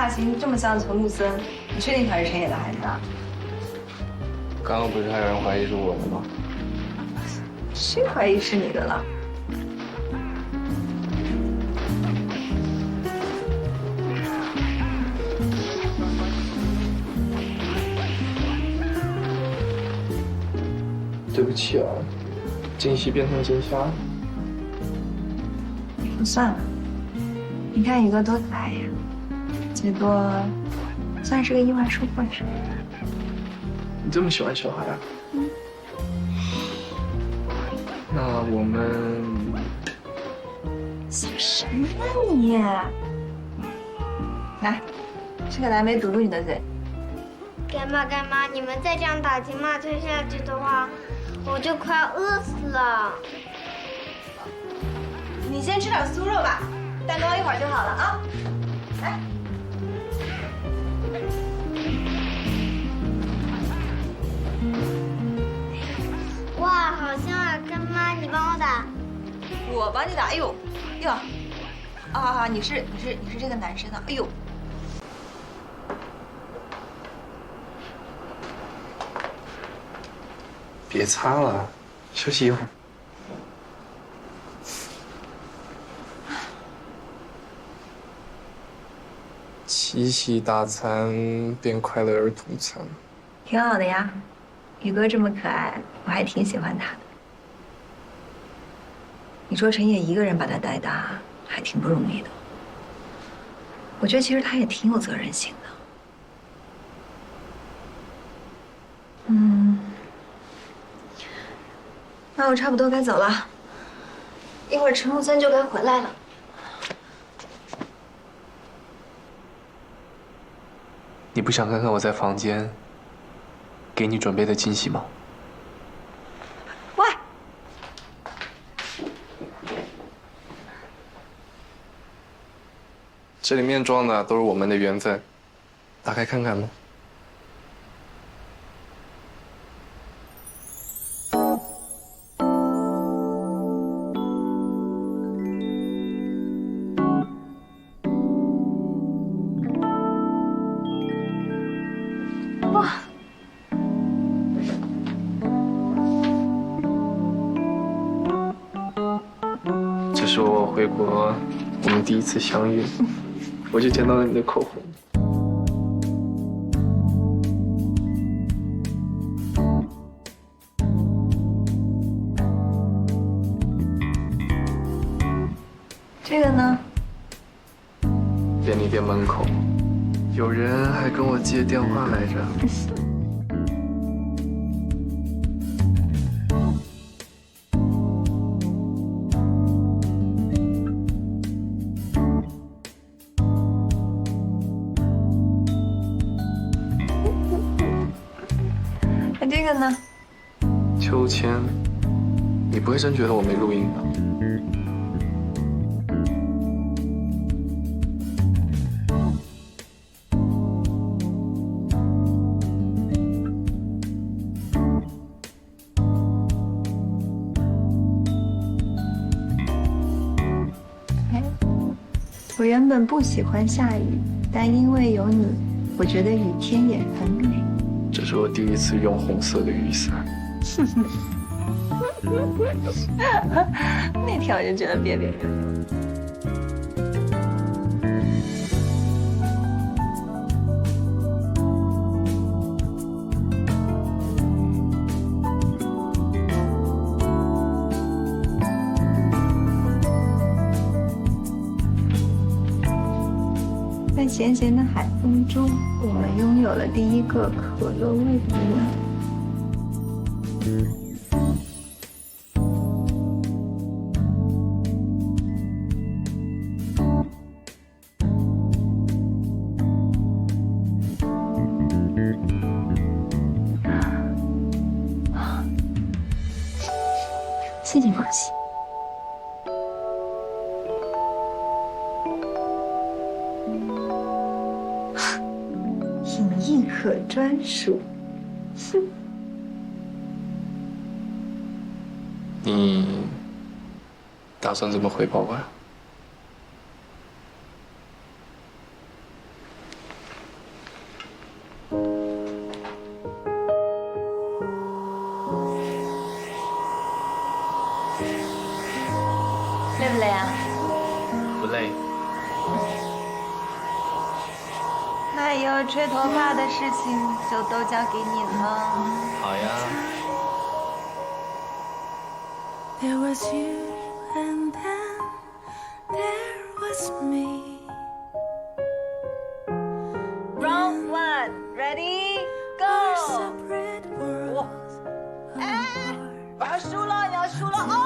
发型这么像陈木森，你确定他是陈野的孩子啊？刚刚不是还有人怀疑是我的吗？谁怀疑是你的了？对不起啊，惊喜变成惊吓了。不算了，你看宇哥多可爱呀，最多算是个意外收获是。你这么喜欢小孩啊？那我们想什么呢你？来，吃个蓝莓堵住你的嘴。干妈干妈，你们再这样打情骂俏下去的话，我就快要饿死了。你先吃点酥肉吧，蛋糕一会儿就好了啊。来，哇，好香啊！干妈，你帮我打。我帮你打。哎呦，哟，啊，你是你是你是这个男生啊？哎呦，别擦了，休息一会儿。一起大餐变快乐儿童餐，挺好的呀。宇哥这么可爱，我还挺喜欢他的。你说陈野一个人把他带大，还挺不容易的。我觉得其实他也挺有责任心的。嗯，那我差不多该走了，一会儿陈木森就该回来了。你不想看看我在房间给你准备的惊喜吗？喂，这里面装的都是我们的缘分，打开看看吧。这是我回国我们第一次相遇，我就捡到了你的口红。这个呢？便利店门口，有人还跟我借电话来着。这个呢？秋千，你不会真觉得我没录音吧？我原本不喜欢下雨，但因为有你，我觉得雨天也很美。是我第一次用红色的雨伞。那天我就觉得别别扭扭。咸咸的海风中，我们拥有了第一个可乐味的吻。谢谢广西。你亦可专属，哼！你打算怎么回报我呀？累不累啊？不累。还有吹头发的事情就都交给你了。好呀。There was you and then there was me. Round one, ready, go. 我输了，你要输了啊！